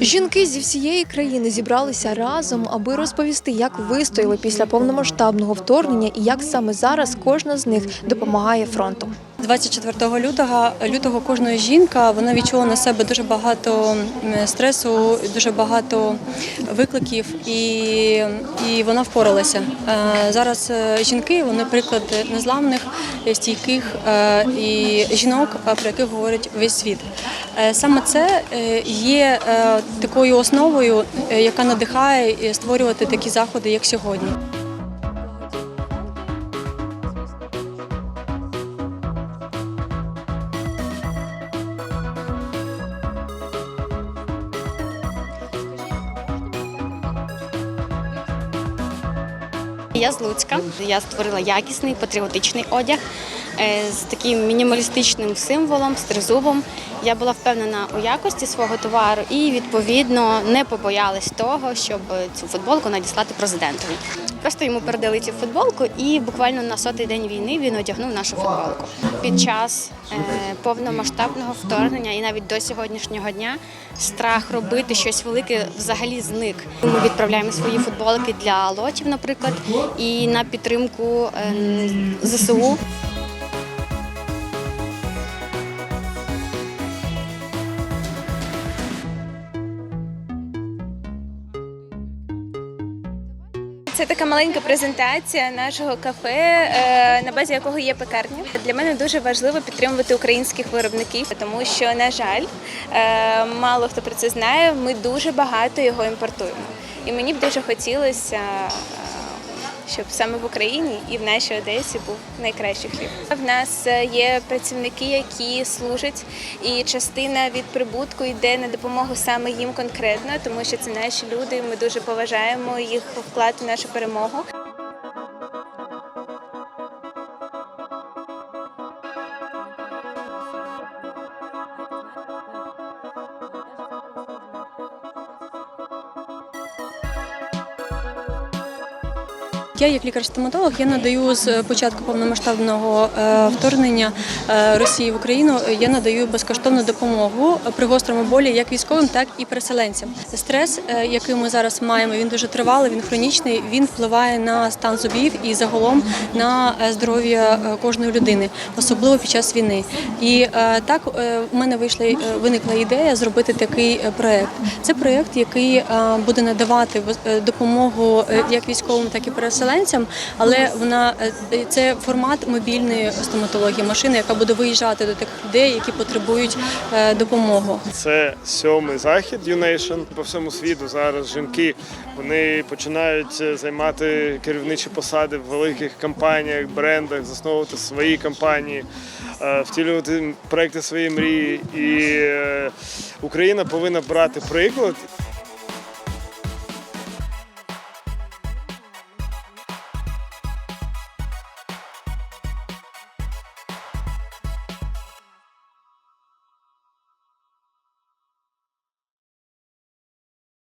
Жінки зі всієї країни зібралися разом, аби розповісти, як вистояли після повномасштабного вторгнення і як саме зараз кожна з них допомагає фронту. 24 лютого лютого кожна жінка вона відчула на себе дуже багато стресу, дуже багато викликів, і, і вона впоралася. Е, Зараз е, жінки вони приклад незламних, стійких е, і жінок, про яких говорить весь світ. Е, Саме це е, є е, такою основою, яка надихає створювати такі заходи, як сьогодні. Я з Луцька. Я створила якісний патріотичний одяг з таким мінімалістичним символом, з тризубом. Я була впевнена у якості свого товару і відповідно не побоялась того, щоб цю футболку надіслати президентові. Просто йому передали цю футболку, і буквально на сотий день війни він одягнув нашу футболку. Під час е, повномасштабного вторгнення і навіть до сьогоднішнього дня страх робити щось велике взагалі зник. Ми відправляємо свої футболки для лотів, наприклад, і на підтримку е, ЗСУ. Це така маленька презентація нашого кафе, е, на базі якого є пекарня. Для мене дуже важливо підтримувати українських виробників, тому що, на жаль, е, мало хто про це знає. Ми дуже багато його імпортуємо. І мені б дуже хотілося, щоб саме в Україні і в нашій Одесі був найкращий хліб. В нас е, є працівники, які служать, і частина від прибутку йде на допомогу саме їм конкретно, тому що це наші люди. Ми дуже поважаємо їх вклад в нашу перемогу. Я, як лікар-стоматолог, я надаю з початку повномасштабного е, вторгнення е, Росії в Україну. Я надаю безкоштовну допомогу при гострому болі як військовим, так і переселенцям. Стрес, е, який ми зараз маємо, він дуже тривалий, він хронічний. Він впливає на стан зубів і загалом на здоров'я кожної людини, особливо під час війни. І так в мене вийшла виникла ідея зробити такий проект. Це проект, який буде надавати допомогу як військовим, так і переселенцям, але вона е, це формат мобільної стоматології, машини, яка буде виїжджати до тих людей, які потребують е, допомогу. Це сьомий захід UNation. По всьому світу зараз жінки вони починають е, займати керівничі посади в великих компаніях, брендах, засновувати свої компанії, е, втілювати проекти своєї мрії. І е, Україна повинна брати приклад